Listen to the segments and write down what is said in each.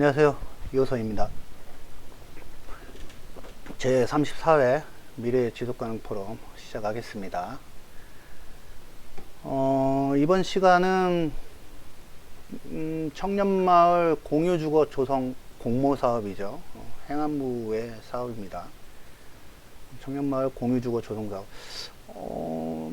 안녕하세요. 이호선입니다. 제 34회 미래 지속가능 포럼 시작하겠습니다. 어, 이번 시간은 음, 청년마을 공유주거 조성 공모 사업이죠. 어, 행안부의 사업입니다. 청년마을 공유주거 조성 사업. 어,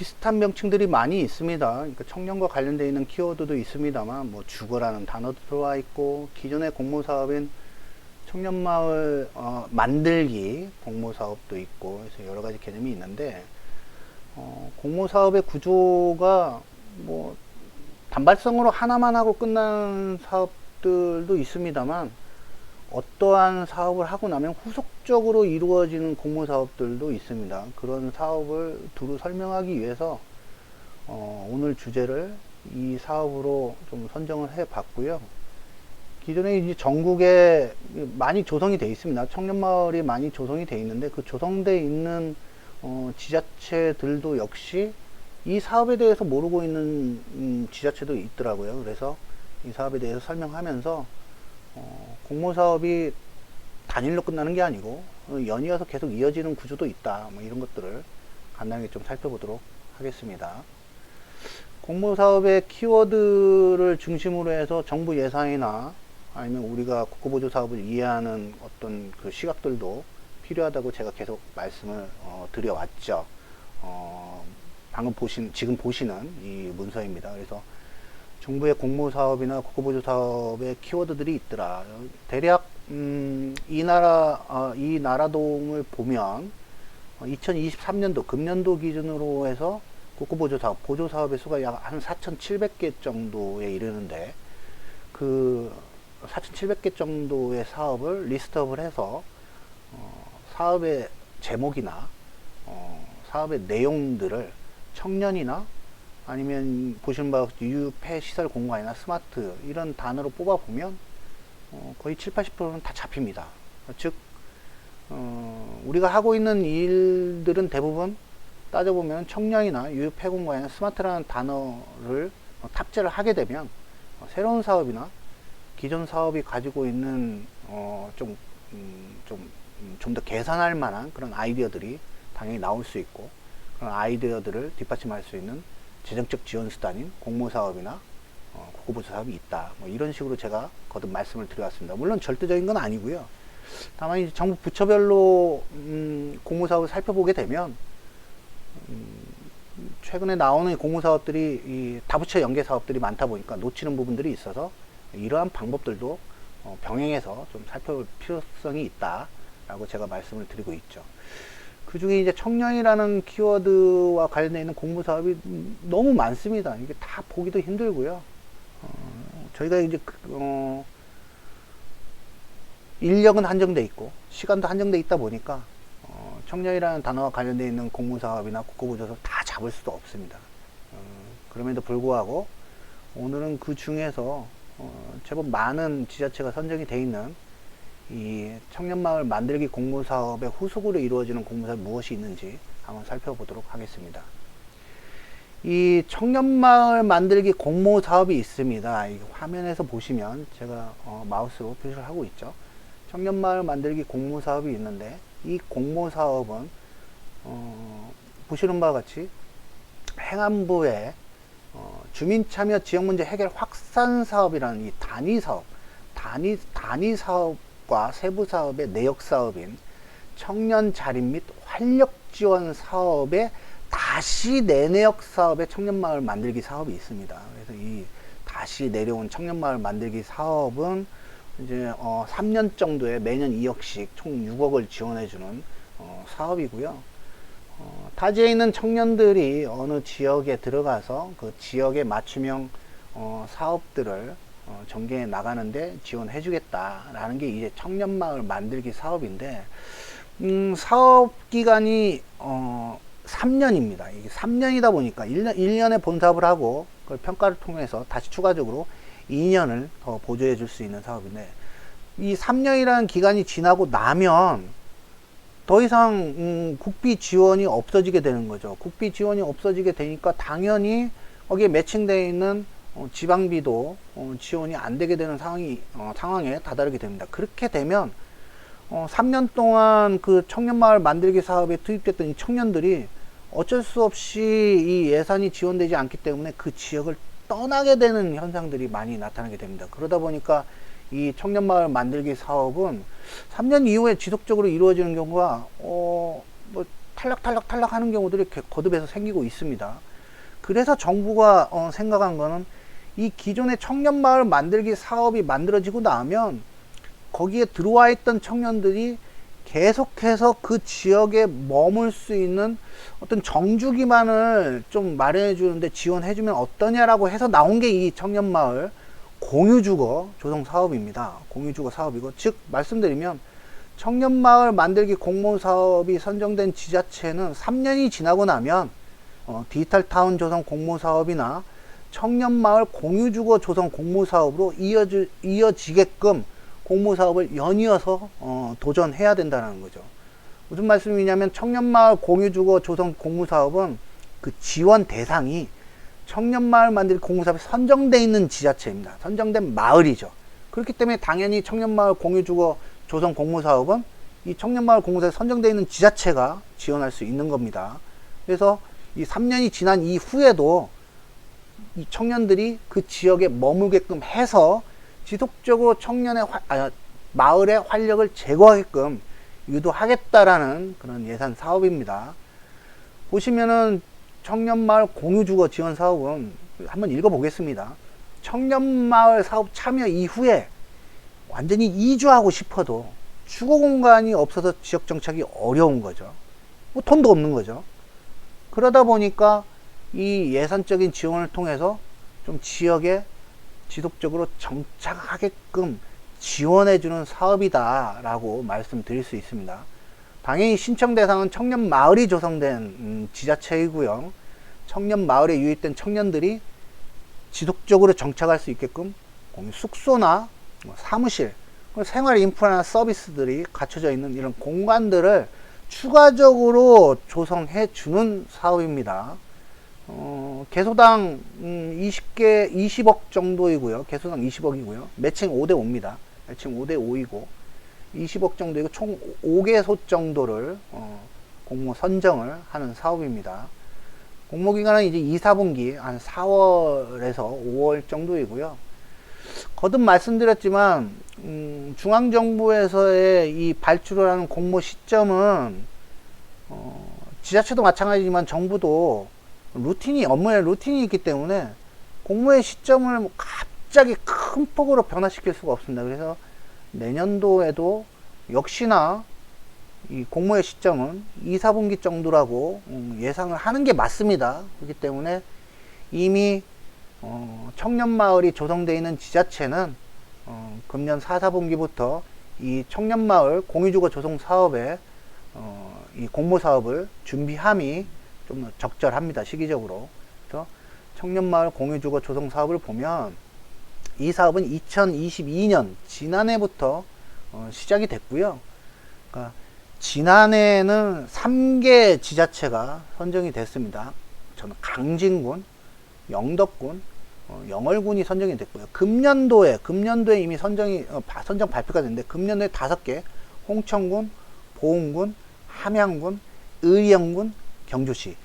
비슷한 명칭들이 많이 있습니다. 그러니까 청년과 관련되어 있는 키워드도 있습니다만, 뭐 주거라는 단어도 들어와 있고, 기존의 공모 사업인 청년마을 어, 만들기 공모 사업도 있고, 그래서 여러 가지 개념이 있는데, 어, 공모 사업의 구조가 뭐 단발성으로 하나만 하고 끝나는 사업들도 있습니다만, 어떠한 사업을 하고 나면 후속적으로 이루어지는 공모 사업들도 있습니다. 그런 사업을 두루 설명하기 위해서 어, 오늘 주제를 이 사업으로 좀 선정을 해 봤고요. 기존에 이제 전국에 많이 조성이 돼 있습니다. 청년마을이 많이 조성이 돼 있는데 그 조성돼 있는 어, 지자체들도 역시 이 사업에 대해서 모르고 있는 음, 지자체도 있더라고요. 그래서 이 사업에 대해서 설명하면서 어, 공모 사업이 단일로 끝나는 게 아니고 어, 연이어서 계속 이어지는 구조도 있다. 뭐 이런 것들을 간단하게 좀 살펴보도록 하겠습니다. 공모 사업의 키워드를 중심으로 해서 정부 예산이나 아니면 우리가 국고보조 사업을 이해하는 어떤 그 시각들도 필요하다고 제가 계속 말씀을 어, 드려왔죠. 어, 방금 보신 지금 보시는 이 문서입니다. 그래서 정부의 공모 사업이나 국고보조 사업의 키워드들이 있더라. 대략 음, 이 나라 어, 이 나라동을 보면 어, 2023년도 금년도 기준으로 해서 국고보조 사업 보조 사업의 수가 약 한 4,700개 정도에 이르는데 그 4,700개 정도의 사업을 리스트업을 해서 어, 사업의 제목이나 어, 사업의 내용들을 청년이나 아니면 보시는 바와 같이 유폐 시설 공간이나 스마트 이런 단어로 뽑아 보면 어, 거의 7, 80%는 다 잡힙니다. 즉 어, 우리가 하고 있는 일들은 대부분 따져보면 청량이나 유폐 공간이나 스마트라는 단어를 어, 탑재를 하게 되면 어, 새로운 사업이나 기존 사업이 가지고 있는 어, 좀, 음, 좀, 좀더 개선할 만한 그런 아이디어들이 당연히 나올 수 있고 그런 아이디어들을 뒷받침할 수 있는 재정적 지원 수단인 공모 사업이나 어, 국고보조 사업이 있다. 뭐 이런 식으로 제가 거듭 말씀을 드려왔습니다. 물론 절대적인 건 아니고요. 다만 이제 정부 부처별로 음, 공모 사업을 살펴보게 되면 음, 최근에 나오는 공모 사업들이 이 다부처 연계 사업들이 많다 보니까 놓치는 부분들이 있어서 이러한 방법들도 어, 병행해서 좀 살펴볼 필요성이 있다라고 제가 말씀을 드리고 있죠. 그 중에 이제 청년이라는 키워드와 관련되어 있는 공부 사업이 너무 많습니다. 이게 다 보기도 힘들고요. 어, 저희가 이제, 그, 어, 인력은 한정돼 있고, 시간도 한정돼 있다 보니까, 어, 청년이라는 단어와 관련되어 있는 공무 사업이나 국고보조 사업 다 잡을 수도 없습니다. 어, 그럼에도 불구하고, 오늘은 그 중에서, 어, 제법 많은 지자체가 선정이 돼 있는 이 청년마을 만들기 공모사업의 후속으로 이루어지는 공모사업이 무엇이 있는지 한번 살펴보도록 하겠습니다. 이 청년마을 만들기 공모사업이 있습니다. 이 화면에서 보시면 제가 어, 마우스로 표시를 하고 있죠. 청년마을 만들기 공모사업이 있는데 이 공모사업은 어, 보시는 바와 같이 행안부의 어, 주민참여 지역문제 해결 확산 사업이라는 이 단위 사업, 단위 단위 사업 사업과 세부 사업의 내역 사업인 청년 자립 및 활력 지원 사업에 다시 내내역 사업의 청년 마을 만들기 사업이 있습니다. 그래서 이 다시 내려온 청년 마을 만들기 사업은 이제 어 3년 정도에 매년 2억씩 총 6억을 지원해주는 어 사업이고요. 어 타지에 있는 청년들이 어느 지역에 들어가서 그 지역의 맞춤형 어 사업들을 어, 전개해 나가는데 지원해 주겠다라는 게 이제 청년마을 만들기 사업인데 음, 사업 기간이 어, 3년입니다. 이게 3년이다 보니까 1년, 1년에 본사업을 하고 그 평가를 통해서 다시 추가적으로 2년을 더 보조해 줄 수 있는 사업인데 이 3년이라는 기간이 지나고 나면 더 이상 음, 국비 지원이 없어지게 되는 거죠. 국비 지원이 없어지게 되니까 당연히 거기에 매칭되어 있는 어, 지방비도 어, 지원이 안 되게 되는 상황이 어, 상황에 다다르게 됩니다. 그렇게 되면 어, 3년 동안 그 청년마을 만들기 사업에 투입됐던 이 청년들이 어쩔 수 없이 이 예산이 지원되지 않기 때문에 그 지역을 떠나게 되는 현상들이 많이 나타나게 됩니다. 그러다 보니까 이 청년마을 만들기 사업은 3년 이후에 지속적으로 이루어지는 경우가 어, 뭐 탈락 탈락 탈락하는 경우들이 개- 거듭해서 생기고 있습니다. 그래서 정부가 어, 생각한 거는 이 기존의 청년 마을 만들기 사업이 만들어지고 나면 거기에 들어와 있던 청년들이 계속해서 그 지역에 머물 수 있는 어떤 정주 기반을 좀 마련해 주는데 지원해 주면 어떠냐라고 해서 나온 게 이 청년 마을 공유주거 조성 사업입니다. 공유주거 사업이고 즉 말씀드리면 청년 마을 만들기 공모 사업이 선정된 지자체는 3년이 지나고 나면 어, 디지털 타운 조성 공모 사업이나 청년마을 공유주거 조성 공모 사업으로 이어지, 이어지게끔 공모 사업을 연이어서 어, 도전해야 된다는 거죠. 무슨 말씀이냐면 청년마을 공유주거 조성 공모 사업은 그 지원 대상이 청년마을 만들기 공모 사업에 선정돼 있는 지자체입니다. 선정된 마을이죠. 그렇기 때문에 당연히 청년마을 공유주거 조성 공모 사업은 이 청년마을 공모사에 선정돼 있는 지자체가 지원할 수 있는 겁니다. 그래서 이 3년이 지난 이후에도 이 청년들이 그 지역에 머물게끔 해서 지속적으로 청년의 화- 아, 마을의 활력을 제거하게끔 유도하겠다라는 그런 예산 사업입니다. 보시면은 청년마을 공유주거 지원 사업은 한번 읽어보겠습니다. 청년마을 사업 참여 이후에 완전히 이주하고 싶어도 주거 공간이 없어서 지역 정착이 어려운 거죠. 뭐 돈도 없는 거죠. 그러다 보니까 이 예산적인 지원을 통해서 좀 지역에 지속적으로 정착하게끔 지원해주는 사업이다라고 말씀드릴 수 있습니다. 당연히 신청 대상은 청년 마을이 조성된 음, 지자체이고요. 청년 마을에 유입된 청년들이 지속적으로 정착할 수 있게끔 숙소나 뭐 사무실, 생활 인프라나 서비스들이 갖춰져 있는 이런 공간들을 추가적으로 조성해 주는 사업입니다. 어, 개소당 음, 20개, 20억 정도이고요. 개소당 20억이고요. 매칭 5대 5입니다. 매칭 5대 5이고 20억 정도이고 총 5개소 정도를 어, 공모 선정을 하는 사업입니다. 공모 기간은 이제 2, 4분기 한 4월에서 5월 정도이고요. 거듭 말씀드렸지만 음, 중앙정부에서의 이 발주를 하는 공모 시점은 어, 지자체도 마찬가지지만 정부도 루틴이 업무에 루틴이 있기 때문에 공모의 시점을 뭐 갑자기 큰 폭으로 변화시킬 수가 없습니다. 그래서 내년도에도 역시나 이 공모의 시점은 2, 4분기 정도라고 음, 예상을 하는 게 맞습니다. 그렇기 때문에 이미 어, 청년마을이 조성되어 있는 지자체는 어, 금년 4, 4분기부터 이 청년마을 공유주거 조성 사업에 어, 이 공모 사업을 준비함이 좀 적절합니다. 시기적으로. 그래서 청년마을 공유주거 조성 사업을 보면 이 사업은 2022년 지난해부터 어, 시작이 됐고요. 그러니까 지난해에는 3개 지자체가 선정이 됐습니다. 저는 강진군, 영덕군, 어, 영월군이 선정이 됐고요. 금년도에 금년도에 이미 선정이 어, 바- 선정 발표가 됐는데 금년도에 다섯 개 홍천군, 보은군, 함양군, 의령군, 경주시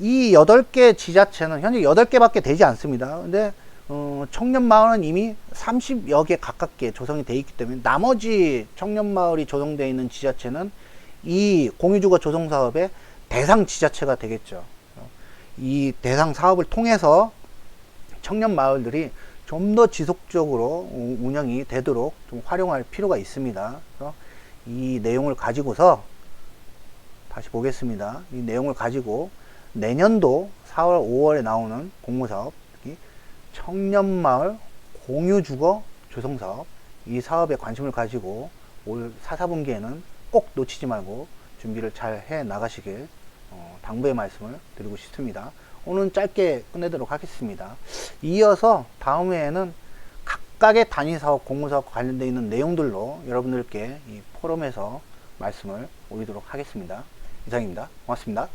이 여덟 개 지자체는 현재 여덟 개밖에 되지 않습니다. 근데 어, 청년마을은 이미 30여 개 가깝게 조성이 돼 있기 때문에 나머지 청년마을이 조성되어 있는 지자체는 이 공유주거 조성 사업의 대상 지자체가 되겠죠. 이 대상 사업을 통해서 청년 마을들이 좀 더 지속적으로 우- 운영이 되도록 좀 활용할 필요가 있습니다. 그래서 이 내용을 가지고서 다시 보겠습니다. 이 내용을 가지고 내년도 4월, 5월에 나오는 공모사업, 청년마을 공유주거 조성사업, 이 사업에 관심을 가지고 올 4, 4분기에는 꼭 놓치지 말고 준비를 잘 해 나가시길 어, 당부의 말씀을 드리고 싶습니다. 오늘 짧게 끝내도록 하겠습니다. 이어서 다음 회에는 각각의 단위 사업, 공모사업 관련되어 있는 내용들로 여러분들께 이 포럼에서 말씀을 올리도록 하겠습니다. 이상입니다. 고맙습니다.